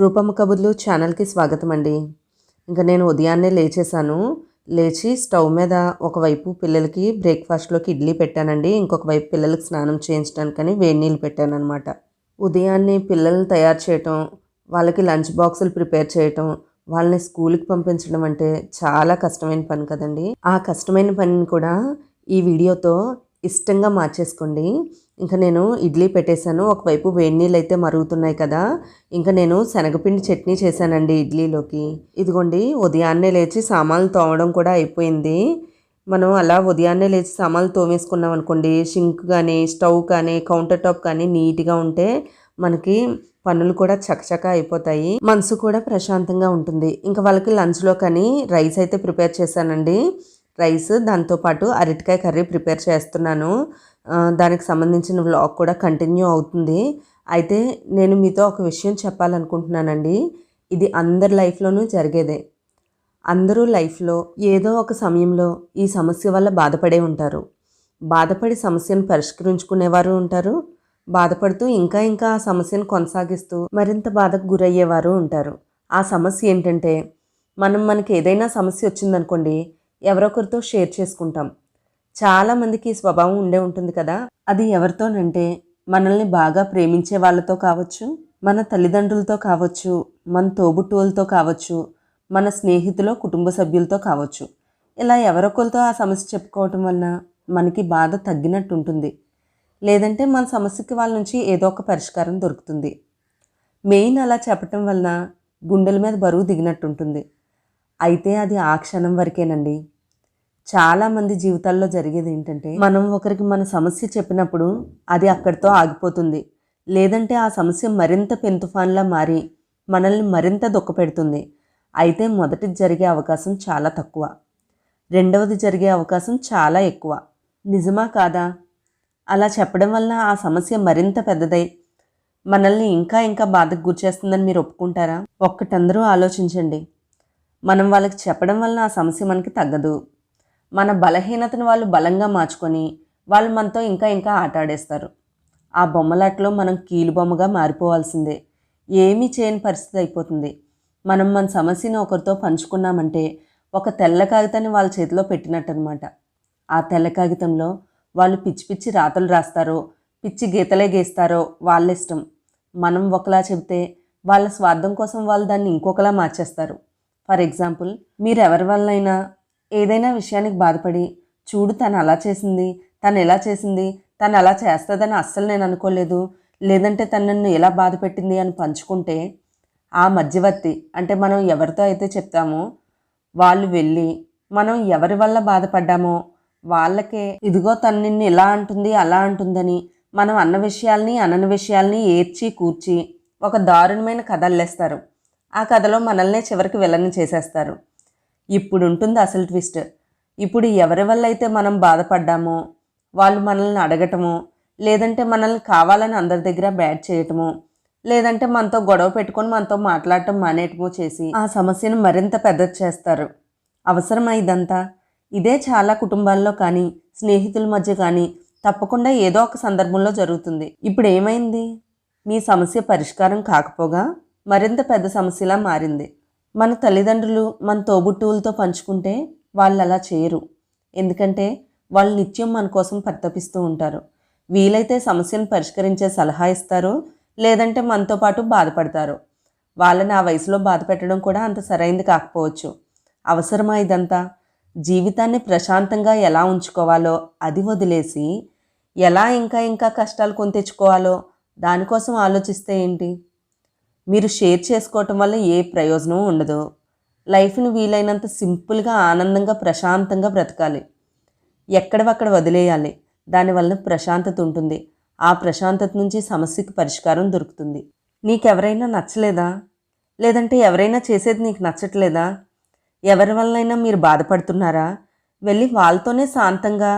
రూపమ్మ కబుర్లు ఛానల్కి స్వాగతం అండి ఇంకా నేను ఉదయాన్నే లేచేసాను లేచి స్టవ్ మీద ఒకవైపు పిల్లలకి బ్రేక్ఫాస్ట్లోకి ఇడ్లీ పెట్టానండి. ఇంకొక వైపు పిల్లలకి స్నానం చేయించడానికని వేడి నీళ్ళు పెట్టాను అనమాట ఉదయాన్నే పిల్లల్ని తయారు చేయటం వాళ్ళకి లంచ్ బాక్సులు ప్రిపేర్ చేయటం వాళ్ళని స్కూల్కి పంపించడం అంటే చాలా కష్టమైన పని కదండి. ఆ కష్టమైన పనిని కూడా ఈ వీడియోతో ఇష్టంగా మార్చేసుకోండి. ఇంకా నేను ఇడ్లీ పెట్టేశాను. ఒకవైపు వేడి నీళ్ళు అయితే మరుగుతున్నాయి కదా. ఇంకా నేను శనగపిండి చట్నీ చేశానండి ఇడ్లీలోకి. ఇదిగోండి ఉదయాన్నే లేచి సామాన్లు తోమడం కూడా అయిపోయింది. మనం అలా ఉదయాన్నే లేచి సామాన్లు తోమేసుకున్నాం అనుకోండి షింక్ కానీ స్టవ్ కానీ కౌంటర్ టాప్ కానీ నీట్గా ఉంటే మనకి పనులు కూడా చకచక అయిపోతాయి. మనసు కూడా ప్రశాంతంగా ఉంటుంది. ఇంకా వాళ్ళకి లంచ్లో కానీ రైస్ అయితే ప్రిపేర్ చేశానండి. రైస్ దాంతోపాటు అరటికాయ కర్రీ ప్రిపేర్ చేస్తున్నాను. దానికి సంబంధించిన వ్లాగ్ కూడా కంటిన్యూ అవుతుంది. అయితే నేను మీతో ఒక విషయం చెప్పాలనుకుంటున్నానండి. ఇది అందరి లైఫ్లోనూ జరిగేదే. అందరూ లైఫ్లో ఏదో ఒక సమయంలో ఈ సమస్య వల్ల బాధపడే ఉంటారు. బాధపడి సమస్యను పరిష్కరించుకునేవారు ఉంటారు. బాధపడుతూ ఇంకా ఇంకా ఆ సమస్యను కొనసాగిస్తూ మరింత బాధకు గురయ్యేవారు ఉంటారు. ఆ సమస్య ఏంటంటే మనం మనకి ఏదైనా సమస్య వచ్చిందనుకోండి ఎవరొకరితో షేర్ చేసుకుంటాం. చాలామందికి స్వభావం ఉండే ఉంటుంది కదా. అది ఎవరితోనంటే మనల్ని బాగా ప్రేమించే వాళ్ళతో కావచ్చు మన తల్లిదండ్రులతో కావచ్చు మన తోబుట్టువులతో కావచ్చు మన స్నేహితులు కుటుంబ సభ్యులతో కావచ్చు. ఇలా ఎవరొకరితో ఆ సమస్య చెప్పుకోవటం వలన మనకి బాధ తగ్గినట్టు ఉంటుంది. లేదంటే మన సమస్యకి వాళ్ళ నుంచి ఏదో ఒక పరిష్కారం దొరుకుతుంది. మెయిన్ అలా చెప్పటం వలన గుండెల మీద బరువు దిగినట్టు ఉంటుంది. అయితే అది ఆ క్షణం వరకేనండి. చాలామంది జీవితాల్లో జరిగేది ఏంటంటే మనం ఒకరికి మన సమస్య చెప్పినప్పుడు అది అక్కడితో ఆగిపోతుంది. లేదంటే ఆ సమస్య మరింత పెంతుఫాన్లా మారి మనల్ని మరింత దుఃఖపెడుతుంది అయితే మొదటిది జరిగే అవకాశం చాలా తక్కువ. రెండవది జరిగే అవకాశం చాలా ఎక్కువ. నిజమా కాదా? అలా చెప్పడం వల్ల ఆ సమస్య మరింత పెద్దదై మనల్ని ఇంకా ఇంకా బాధకు గురిచేస్తుందని మీరు ఒప్పుకుంటారా? ఒక్కటందరూ ఆలోచించండి. మనం వాళ్ళకి చెప్పడం వల్ల ఆ సమస్య మనకి తగ్గదు. మన బలహీనతను వాళ్ళు బలంగా మార్చుకొని వాళ్ళు మనతో ఇంకా ఇంకా ఆటాడేస్తారు. ఆ బొమ్మలాట్లో మనం కీలుబొమ్మగా మారిపోవాల్సిందే. ఏమీ చేయని పరిస్థితి అయిపోతుంది. మనం మన సమస్యను ఒకరితో పంచుకున్నామంటే ఒక తెల్ల కాగితాన్ని వాళ్ళ చేతిలో పెట్టినట్టు అనమాట ఆ తెల్ల కాగితంలో వాళ్ళు పిచ్చి పిచ్చి రాతలు రాస్తారో పిచ్చి గీతలే గీస్తారో వాళ్ళ ఇష్టం. మనం ఒకలా చెబితే వాళ్ళ స్వార్థం కోసం వాళ్ళు దాన్ని ఇంకొకలా మార్చేస్తారు. ఫర్ ఎగ్జాంపుల్ మీరు ఎవరి వల్లైనా ఏదైనా విషయానికి బాధపడి చూడు తను అలా చేసింది తను ఎలా చేసింది తను అలా చేస్తుందని అస్సలు నేను అనుకోలేదు లేదంటే తను నన్ను ఎలా బాధ పెట్టింది అని పంచుకుంటే ఆ మధ్యవర్తి అంటే మనం ఎవరితో అయితే చెప్తామో వాళ్ళు వెళ్ళి మనం ఎవరి వల్ల బాధపడ్డామో వాళ్ళకే ఇదిగో తను నిన్ను ఇలా అంటుంది అలా అంటుందని మనం అన్న విషయాల్ని అనని విషయాల్ని ఏర్చి కూర్చి ఒక దారుణమైన కథల్లేస్తారు ఆ కథలో మనల్నే చివరికి వెళ్ళని చేసేస్తారు. ఇప్పుడు ఉంటుంది అసలు ట్విస్ట్. ఇప్పుడు ఎవరి వల్ల అయితే మనం బాధపడ్డామో వాళ్ళు మనల్ని అడగటమో లేదంటే మనల్ని కావాలని అందరి దగ్గర బ్యాడ్ చేయటమో లేదంటే మనతో గొడవ పెట్టుకొని మనతో మాట్లాడటం మానేయటమో చేసి ఆ సమస్యను మరింత పెద్దది చేస్తారు. అవసరమా ఇదంతా? ఇదే చాలా కుటుంబాల్లో కానీ స్నేహితుల మధ్య కానీ తప్పకుండా ఏదో ఒక సందర్భంలో జరుగుతుంది. ఇప్పుడు ఏమైంది? మీ సమస్య పరిష్కారం కాకపోగా మరింత పెద్ద సమస్యలా మారింది. మన తల్లిదండ్రులు మన తోబుట్టువులతో పంచుకుంటే వాళ్ళు అలా చేయరు. ఎందుకంటే వాళ్ళు నిత్యం మన కోసం పరితపిస్తూ ఉంటారు. వీలైతే సమస్యను పరిష్కరించే సలహా ఇస్తారు లేదంటే మనతో పాటు బాధపడతారు. వాళ్ళని ఆ వయసులో బాధ పెట్టడం కూడా అంత సరైంది కాకపోవచ్చు. అవసరమా ఇదంతా? జీవితాన్ని ప్రశాంతంగా ఎలా ఉంచుకోవాలో అది వదిలేసి ఎలా ఇంకా ఇంకా కష్టాలు కొని తెచ్చుకోవాలో దానికోసం ఆలోచిస్తే ఏంటి? మీరు షేర్ చేసుకోవటం వల్ల ఏ ప్రయోజనం ఉండదు. లైఫ్ని వీలైనంత సింపుల్గా ఆనందంగా ప్రశాంతంగా బ్రతకాలి. ఎక్కడవక్కడ వదిలేయాలి. దానివల్ల ప్రశాంతత ఉంటుంది. ఆ ప్రశాంతత నుంచి సమస్యకి పరిష్కారం దొరుకుతుంది. నీకెవరైనా నచ్చలేదా? లేదంటే ఎవరైనా చేసేది నీకు నచ్చట్లేదా? ఎవరి వల్లైనా మీరు బాధపడుతున్నారా? వెళ్ళి వాళ్ళతోనే శాంతంగా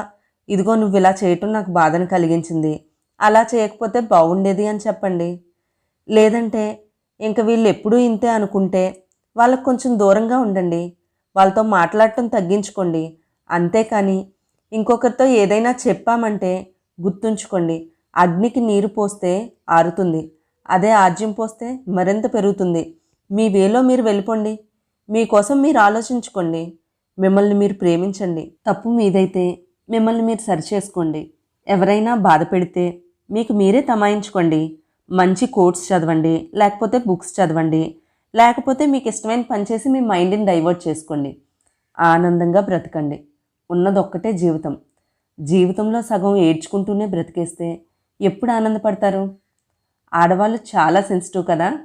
ఇదిగో నువ్వు ఇలా చేయటం నాకు బాధను కలిగించింది. అలా చేయకపోతే బాగుండేది అని చెప్పండి. లేదంటే ఇంక వీళ్ళు ఎప్పుడూ ఇంతే అనుకుంటే వాళ్ళకు కొంచెం దూరంగా ఉండండి. వాళ్ళతో మాట్లాడటం తగ్గించుకోండి. అంతేకాని ఇంకొకరితో ఏదైనా చెప్పామంటే గుర్తుంచుకోండి. అగ్నికి నీరు పోస్తే ఆరుతుంది. అదే ఆజ్యం పోస్తే మరింత పెరుగుతుంది. మీ వేలో మీరు వెళ్ళిపోండి. మీకోసం మీరు ఆలోచించుకోండి. మిమ్మల్ని మీరు ప్రేమించండి. తప్పు మీదైతే మిమ్మల్ని మీరు సరిచేసుకోండి. ఎవరైనా బాధ పెడితే మీకు మీరే తమాయించుకోండి. మంచి కోట్స్ చదవండి లేకపోతే బుక్స్ చదవండి లేకపోతే మీకు ఇష్టమైన పని చేసి మీ మైండ్ని డైవర్ట్ చేసుకోండి. ఆనందంగా బ్రతకండి. ఉన్నదొక్కటే జీవితం. జీవితంలో సగం ఏడ్చుకుంటూనే బ్రతికేస్తే ఎప్పుడు ఆనందపడతారు? ఆడవాళ్ళు చాలా సెన్సిటివ్ కదా.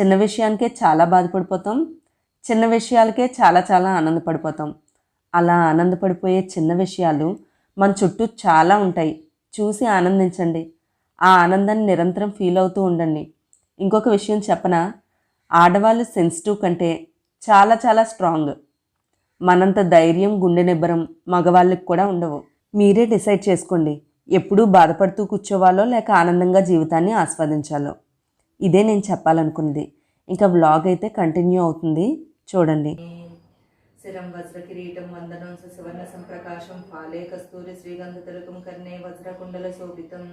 చిన్న విషయానికే చాలా బాధపడిపోతాం. చిన్న విషయాలకే చాలా చాలా ఆనందపడిపోతాం. అలా ఆనందపడిపోయే చిన్న విషయాలు మన చుట్టూ చాలా ఉంటాయి. చూసి ఆనందించండి. ఆ ఆనందాన్ని నిరంతరం ఫీల్ అవుతూ ఉండండి. ఇంకొక విషయం చెప్పనా ఆడవాళ్ళు సెన్సిటివ్ కంటే చాలా చాలా స్ట్రాంగ్ మనంత ధైర్యం గుండె నిబ్బరం మగవాళ్ళకి కూడా ఉండవు. మీరే డిసైడ్ చేసుకోండి ఎప్పుడూ బాధపడుతూ కూర్చోవాలో లేక ఆనందంగా జీవితాన్ని ఆస్వాదించాలో. ఇదే నేను చెప్పాలనుకున్నది. ఇంకా వ్లాగ్ అయితే కంటిన్యూ అవుతుంది. చూడండి. శిరం వజ్ర కిరీటం వందనం సువర్ణ సంప్రకాశం ఫాలే కస్తూరి శ్రీగంధ తిలకం కర్ణే వజ్రకుండల శోభితం.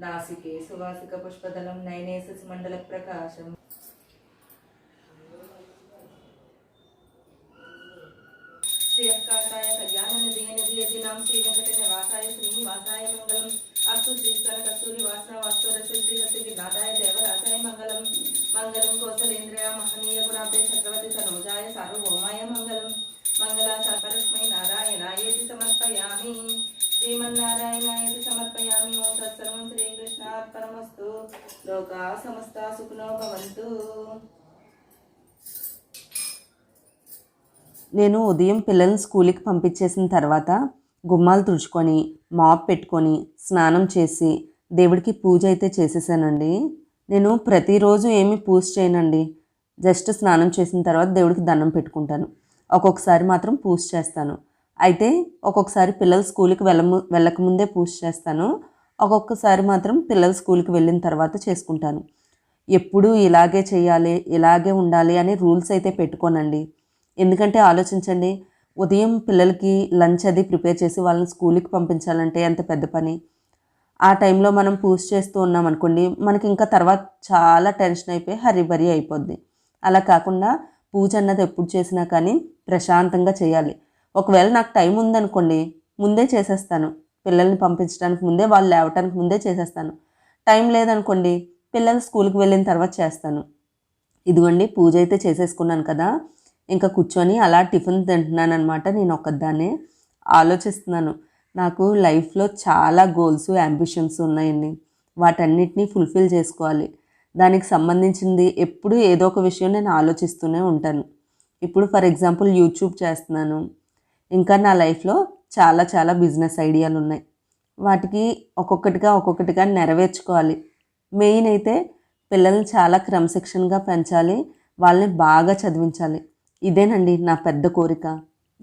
నాసికే సువాసిక పుష్పదళం నయనే మండల ప్రకాశం. శ్రీయకాంతాయ కళ్యాణ నిధియ శ్రీ వెంకట నివాసాయ శ్రీనివాసాయ మంగళం. అస్తు శ్రీకర కస్తూరి వాసన వాస్తవ నాదాయ దేవరాజాయ మంగళం. మంగళం కోసలేంద్రియ మహనీయ గుణాభే చక్రవర్తి తనోజాయ సార్వభౌమాయ మంగళం. మంగళ సర్వరస్మై నారాయణ లోకా సమస్త సుఖినో భవంతు. నేను ఉదయం పిల్లల్ని స్కూల్కి పంపించేసిన తర్వాత గుమ్మాలు తుడుచుకొని మాప్ పెట్టుకొని స్నానం చేసి దేవుడికి పూజ అయితే చేసేసానండి. నేను ప్రతిరోజు ఏమీ పూజ చేయనండి. జస్ట్ స్నానం చేసిన తర్వాత దేవుడికి దండం పెట్టుకుంటాను. ఒక్కొక్కసారి మాత్రం పూజ చేస్తాను. అయితే ఒక్కొక్కసారి పిల్లలు స్కూల్కి వెళ్ళ వెళ్ళకముందే పూజ చేస్తాను. ఒక్కొక్కసారి మాత్రం పిల్లలు స్కూల్కి వెళ్ళిన తర్వాత చేసుకుంటాను. ఎప్పుడూ ఇలాగే చేయాలి ఇలాగే ఉండాలి అని రూల్స్ అయితే పెట్టుకోనండి. ఎందుకంటే ఆలోచించండి ఉదయం పిల్లలకి లంచ్ అది ప్రిపేర్ చేసి వాళ్ళని స్కూల్కి పంపించాలంటే ఎంత పెద్ద పని. ఆ టైంలో మనం పూజ చేస్తూ ఉన్నాం అనుకోండి మనకి ఇంకా తర్వాత చాలా టెన్షన్ అయిపోయి హరిబరి అయిపోద్ది. అలా కాకుండా పూజ అన్నది ఎప్పుడు చేసినా కానీ ప్రశాంతంగా చేయాలి. ఒకవేళ నాకు టైం ఉందనుకోండి ముందే చేసేస్తాను. పిల్లల్ని పంపించడానికి ముందే వాళ్ళు లేవటానికి ముందే చేసేస్తాను. టైం లేదనుకోండి పిల్లలు స్కూల్కి వెళ్ళిన తర్వాత చేస్తాను. ఇదిగోండి పూజ అయితే చేసేసుకున్నాను కదా ఇంకా కూర్చొని అలా టిఫిన్ తింటున్నాను అనమాట నేను ఒక్కదాన్నే ఆలోచిస్తున్నాను. నాకు లైఫ్లో చాలా గోల్స్ అంబిషన్స్ ఉన్నాయండి. వాటన్నిటినీ ఫుల్ఫిల్ చేసుకోవాలి. దానికి సంబంధించింది ఎప్పుడు ఏదో ఒక విషయం నేను ఆలోచిస్తూనే ఉంటాను. ఇప్పుడు ఫర్ ఎగ్జాంపుల్ యూట్యూబ్ చేస్తున్నాను. ఇంకా నా లైఫ్లో చాలా చాలా బిజినెస్ ఐడియాలు ఉన్నాయి. వాటికి ఒక్కొక్కటిగా ఒక్కొక్కటిగా నెరవేర్చుకోవాలి. మెయిన్ అయితే పిల్లల్ని చాలా క్రమశిక్షణగా పెంచాలి. వాళ్ళని బాగా చదివించాలి. ఇదేనండి నా పెద్ద కోరిక.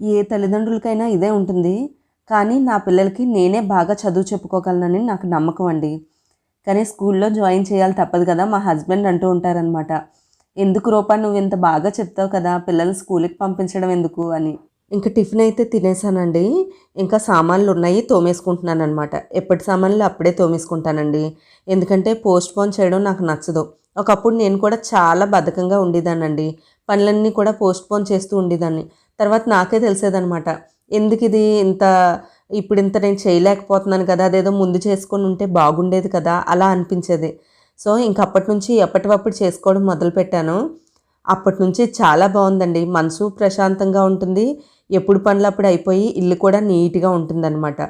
ఏ తల్లిదండ్రులకైనా ఇదే ఉంటుంది. కానీ నా పిల్లలకి నేనే బాగా చదువు చెప్పుకోగలనని నాకు నమ్మకం అండి. కానీ స్కూల్లో జాయిన్ చేయాలి తప్పదు కదా మా హస్బెండ్ అంటూ ఉంటారనమాట ఎందుకు రూపా నువ్వు ఇంత బాగా చెప్తావు కదా పిల్లల్ని స్కూల్కి పంపించడం ఎందుకు? అని. ఇంకా టిఫిన్ అయితే తినేసానండి. ఇంకా సామాన్లు ఉన్నాయి తోమేసుకుంటున్నాను అనమాట ఎప్పటి సామాన్లు అప్పుడే తోమేసుకుంటానండి. ఎందుకంటే పోస్ట్ పోన్ చేయడం నాకు నచ్చదు. ఒకప్పుడు నేను కూడా చాలా బద్ధకంగా ఉండేదానండి పనులన్నీ కూడా పోస్ట్ పోన్ చేస్తూ ఉండేదాన్ని. తర్వాత నాకే తెలిసేదనమాట ఎందుకు ఇది ఇంత ఇప్పుడు ఇంత నేను చేయలేకపోతున్నాను కదా అదేదో ముందు చేసుకొని ఉంటే బాగుండేది కదా అలా అనిపించేది. సో ఇంక అప్పటి నుంచి ఎప్పటికప్పుడు చేసుకోవడం మొదలుపెట్టాను. అప్పటి నుంచి చాలా బాగుందండి. మనసు ప్రశాంతంగా ఉంటుంది. ఎప్పుడు పనులు అప్పుడు అయిపోయి ఇల్లు కూడా నీట్గా ఉంటుందన్నమాట.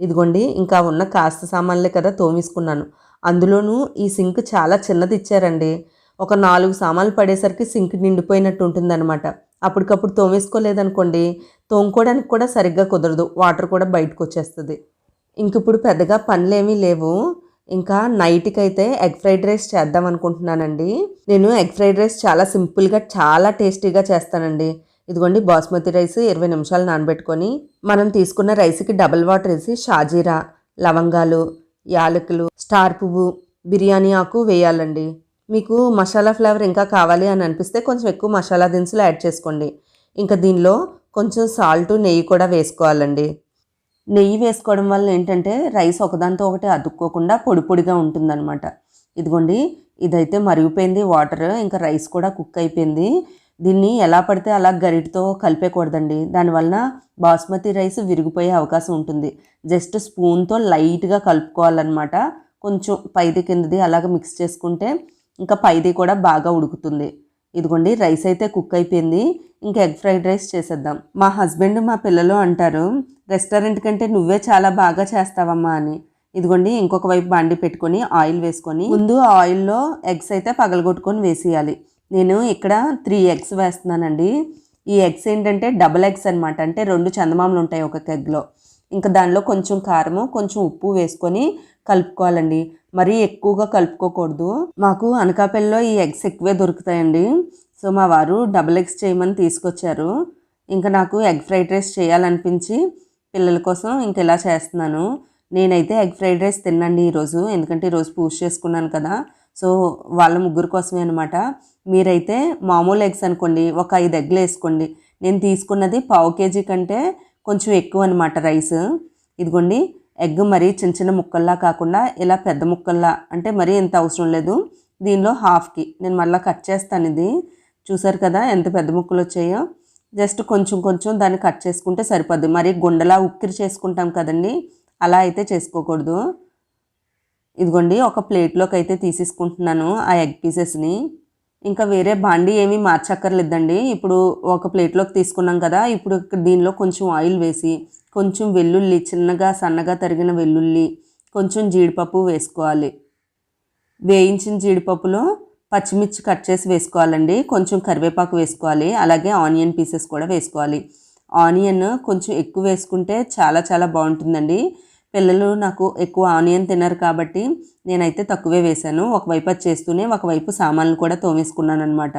ఇదిగోండి ఇంకా ఉన్న కాస్త సామాన్లే కదా తోమేసుకున్నాను. అందులోనూ ఈ సింక్ చాలా చిన్నది ఇచ్చారండి. ఒక నాలుగు సామాన్లు పడేసరికి సింక్ నిండిపోయినట్టు ఉంటుందన్నమాట. అప్పటికప్పుడు తోమేసుకోలేదనుకోండి తోముకోవడానికి కూడా సరిగ్గా కుదరదు. వాటర్ కూడా బయటకు వచ్చేస్తుంది ఇంక ఇప్పుడు పెద్దగా పనులేమీ లేవు. ఇంకా నైట్కి అయితే ఎగ్ ఫ్రైడ్ రైస్ చేద్దాం అనుకుంటున్నానండి. నేను ఎగ్ ఫ్రైడ్ రైస్ చాలా సింపుల్గా చాలా టేస్టీగా చేస్తానండి. ఇదిగోండి బాస్మతి రైస్ ఇరవై నిమిషాలు నానబెట్టుకొని మనం తీసుకున్న రైస్కి డబల్ వాటర్ వేసి షాజీరా లవంగాలు యాలకులు స్టార్ పువ్వు బిర్యానీ ఆకు వేయాలండి. మీకు మసాలా ఫ్లేవర్ ఇంకా కావాలి అని అనిపిస్తే కొంచెం ఎక్కువ మసాలా దినుసులు యాడ్ చేసుకోండి. ఇంకా దీనిలో కొంచెం సాల్ట్ నెయ్యి కూడా వేసుకోవాలండి. నెయ్యి వేసుకోవడం వల్ల ఏంటంటే రైస్ ఒకదాంతో ఒకటి అతుక్కోకుండా పొడి పొడిగా ఉంటుందన్నమాట. ఇదిగోండి ఇదైతే మరిగిపోయింది వాటర్ ఇంకా రైస్ కూడా కుక్ అయిపోయింది. దీన్ని ఎలా పడితే అలా గరిటతో కలిపేకూడదండి. దానివల్ల బాస్మతి రైస్ విరిగిపోయే అవకాశం ఉంటుంది. జస్ట్ స్పూన్తో లైట్గా కలుపుకోవాలన్నమాట. కొంచెం పైది కిందది అలాగ మిక్స్ చేసుకుంటే ఇంకా పైది కూడా బాగా ఉడుకుతుంది. ఇదిగోండి రైస్ అయితే కుక్ అయిపోయింది. ఇంకా ఎగ్ ఫ్రైడ్ రైస్ చేసేద్దాం. మా హస్బెండ్ మా పిల్లలు అంటారు రెస్టారెంట్ కంటే నువ్వే చాలా బాగా చేస్తావమ్మా అని. ఇదిగోండి ఇంకొక వైపు బండి పెట్టుకొని ఆయిల్ వేసుకొని ముందు ఆయిల్లో ఎగ్స్ అయితే పగలగొట్టుకొని వేసేయాలి. నేను ఇక్కడ త్రీ ఎగ్స్ వేస్తున్నానండి. ఈ ఎగ్స్ ఏంటంటే డబల్ ఎగ్స్ అనమాట అంటే రెండు చందమామలు ఉంటాయి ఒక ఎగ్లో. ఇంకా దానిలో కొంచెం కారము కొంచెం ఉప్పు వేసుకొని కలుపుకోవాలండి. మరీ ఎక్కువగా కలుపుకోకూడదు. మాకు అనకాపల్లిలో ఈ ఎగ్స్ ఎక్కువే దొరుకుతాయండి. సో మా వారు డబుల్ ఎగ్స్ చేయమని తీసుకొచ్చారు. ఇంకా నాకు ఎగ్ ఫ్రైడ్ రైస్ చేయాలనిపించి పిల్లల కోసం ఇంక ఇలా చేస్తున్నాను. నేనైతే ఎగ్ ఫ్రైడ్ రైస్ తినండి ఈరోజు. ఎందుకంటే ఈరోజు పూజ చేసుకున్నాను కదా. సో వాళ్ళ ముగ్గురు కోసమే అనమాట మీరైతే మామూలు ఎగ్స్ అనుకోండి ఒక ఐదు ఎగ్లు వేసుకోండి. నేను తీసుకున్నది పావు కేజీ కంటే కొంచెం ఎక్కువ అనమాట రైస్. ఇదిగోండి ఎగ్ మరీ చిన్న చిన్న ముక్కల్లా కాకుండా ఇలా పెద్ద ముక్కల్లా అంటే మరీ ఎంత అవసరం లేదు. దీనిలో హాఫ్కి నేను మళ్ళీ కట్ చేస్తాను ఇది. చూసారు కదా ఎంత పెద్ద ముక్కలు వచ్చాయో జస్ట్ కొంచెం కొంచెం దాన్ని కట్ చేసుకుంటే సరిపోద్ది. మరి గుండెలా ఉక్కిరి చేసుకుంటాం కదండి అలా అయితే చేసుకోకూడదు. ఇదిగోండి ఒక ప్లేట్లోకి అయితే తీసేసుకుంటున్నాను ఆ ఎగ్ పీసెస్ని. ఇంకా వేరే బాండీ ఏమీ మార్చక్కర్లేదండి. ఇప్పుడు ఒక ప్లేట్లోకి తీసుకున్నాం కదా ఇప్పుడు దీనిలో కొంచెం ఆయిల్ వేసి కొంచెం వెల్లుల్లి చిన్నగా సన్నగా తరిగిన వెల్లుల్లి కొంచెం జీడిపప్పు వేసుకోవాలి. వేయించిన జీడిపప్పులో పచ్చిమిర్చి కట్ చేసి వేసుకోవాలండి. కొంచెం కరివేపాకు వేసుకోవాలి. అలాగే ఆనియన్ పీసెస్ కూడా వేసుకోవాలి. ఆనియన్ కొంచెం ఎక్కువ వేసుకుంటే చాలా చాలా బాగుంటుందండి. పిల్లలు నాకు ఎక్కువ ఆనియన్ తినరు కాబట్టి నేనైతే తక్కువే వేశాను. ఒకవైపు అది చేస్తూనే ఒకవైపు సామాన్లు కూడా తోమేసుకున్నాను అనమాట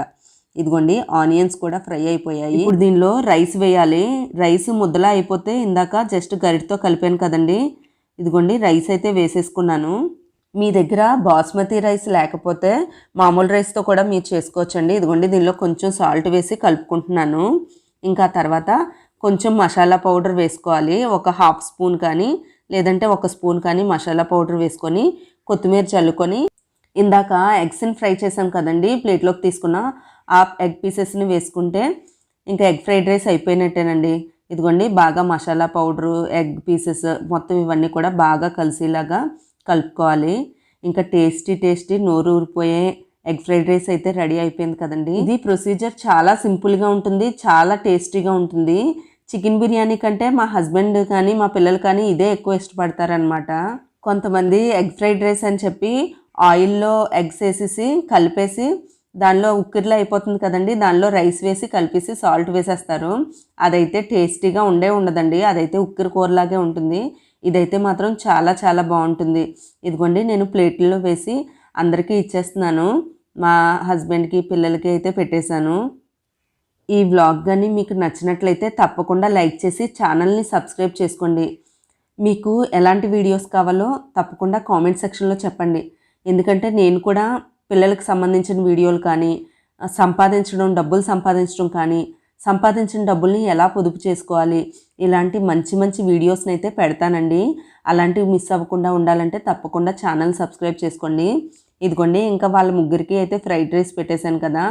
ఇదిగోండి ఆనియన్స్ కూడా ఫ్రై అయిపోయాయి. ఇప్పుడు దీనిలో రైస్ వేయాలి. రైస్ ముద్దలా అయిపోతే ఇందాక జస్ట్ గరిటితో కలిపాను కదండి. ఇదిగోండి రైస్ అయితే వేసేసుకున్నాను. మీ దగ్గర బాస్మతి రైస్ లేకపోతే మామూలు రైస్తో కూడా మీరు చేసుకోవచ్చండి. ఇదిగోండి దీనిలో కొంచెం సాల్ట్ వేసి కలుపుకుంటున్నాను. ఇంకా తర్వాత కొంచెం మసాలా పౌడర్ వేసుకోవాలి. ఒక హాఫ్ స్పూన్ కానీ లేదంటే ఒక స్పూన్ కానీ మసాలా పౌడర్ వేసుకొని కొత్తిమీర చల్లుకొని ఇందాక ఎగ్స్ని ఫ్రై చేసాం కదండి ప్లేట్లోకి తీసుకున్న ఆ ఎగ్ పీసెస్ని వేసుకుంటే ఇంకా ఎగ్ ఫ్రైడ్ రైస్ అయిపోయినట్టేనండి. ఇదిగోండి బాగా మసాలా పౌడరు ఎగ్ పీసెస్ మొత్తం ఇవన్నీ కూడా బాగా కలిసేలాగా కలుపుకోవాలి. ఇంకా టేస్టీ టేస్టీ నోరు ఊరిపోయే ఎగ్ ఫ్రైడ్ రైస్ అయితే రెడీ అయిపోయింది కదండి. ఇది ప్రొసీజర్ చాలా సింపుల్గా ఉంటుంది చాలా టేస్టీగా ఉంటుంది. చికెన్ బిర్యానీ కంటే మా హస్బెండ్ కానీ మా పిల్లలు కానీ ఇదే ఎక్కువ ఇష్టపడతారనమాట కొంతమంది ఎగ్ ఫ్రైడ్ రైస్ అని చెప్పి ఆయిల్లో ఎగ్స్ వేసేసి కలిపేసి దానిలో ఉక్కిరిలో అయిపోతుంది కదండి. దానిలో రైస్ వేసి కలిపేసి సాల్ట్ వేసేస్తారు. అదైతే టేస్టీగా ఉండే ఉండదండి. అదైతే ఉక్కిరి కూరలాగే ఉంటుంది. ఇదైతే మాత్రం చాలా చాలా బాగుంటుంది. ఇదిగోండి నేను ప్లేట్లో వేసి అందరికీ ఇచ్చేస్తున్నాను. మా హస్బెండ్కి పిల్లలకి అయితే పెట్టేశాను. ఈ వ్లాగ్ కానీ మీకు నచ్చినట్లయితే తప్పకుండా లైక్ చేసి ఛానల్ని సబ్స్క్రైబ్ చేసుకోండి. మీకు ఎలాంటి వీడియోస్ కావాలో తప్పకుండా కామెంట్ సెక్షన్లో చెప్పండి. ఎందుకంటే నేను కూడా పిల్లలకు సంబంధించిన వీడియోలు కానీ సంపాదించడం డబ్బులు సంపాదించడం కానీ సంపాదించిన డబ్బుల్ని ఎలా పొదుపు చేసుకోవాలి? ఇలాంటి మంచి మంచి వీడియోస్ని అయితే పెడతానండి. అలాంటివి మిస్ అవ్వకుండా ఉండాలంటే తప్పకుండా ఛానల్ సబ్స్క్రైబ్ చేసుకోండి. ఇదిగోండి ఇంకా వాళ్ళ ముగ్గురికి అయితే ఫ్రైడ్ రైస్ పెట్టేశాను కదా.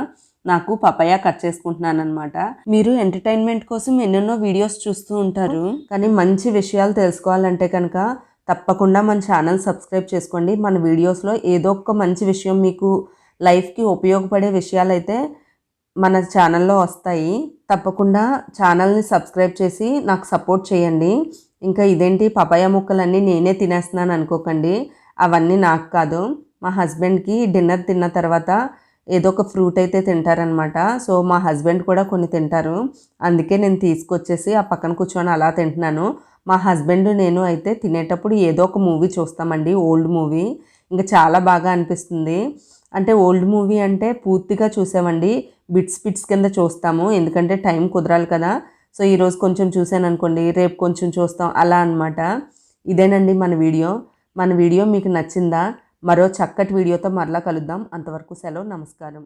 నాకు పపాయా కట్ చేసుకుంటున్నాను అనమాట మీరు ఎంటర్టైన్మెంట్ కోసం ఎన్నెన్నో వీడియోస్ చూస్తూ ఉంటారు. కానీ మంచి విషయాలు తెలుసుకోవాలంటే కనుక తప్పకుండా మన ఛానల్ సబ్స్క్రైబ్ చేసుకోండి. మన వీడియోస్లో ఏదో ఒక మంచి విషయం మీకు లైఫ్కి ఉపయోగపడే విషయాలు అయితే మన ఛానల్లో వస్తాయి. తప్పకుండా ఛానల్ని సబ్స్క్రైబ్ చేసి నాకు సపోర్ట్ చేయండి. ఇంకా ఇదేంటి? పపాయ ముక్కలన్నీ నేనే తినేస్తున్నాను అనుకోకండి. అవన్నీ నాకు కాదు. మా హస్బెండ్కి డిన్నర్ తిన్న తర్వాత ఏదో ఒక ఫ్రూట్ అయితే తింటారనమాట. సో మా హస్బెండ్ కూడా కొన్ని తింటారు. అందుకే నేను తీసుకొచ్చేసి ఆ పక్కన కూర్చొని అలా తింటున్నాను. మా హస్బెండ్ నేను అయితే తినేటప్పుడు ఏదో ఒక మూవీ చూస్తామండి ఓల్డ్ మూవీ. ఇంకా చాలా బాగా అనిపిస్తుంది. అంటే ఓల్డ్ మూవీ అంటే పూర్తిగా చూసామండి బిట్స్ బిట్స్ కింద చూస్తాము. ఎందుకంటే టైం కుదరాలి కదా. సో ఈరోజు కొంచెం చూశాను అనుకోండి రేపు కొంచెం చూస్తాం అలా అనమాట ఇదేనండి మన వీడియో. మన వీడియో మీకు నచ్చిందా? మరో చక్కటి వీడియోతో మరలా కలుద్దాం. అంతవరకు సెలవు నమస్కారం.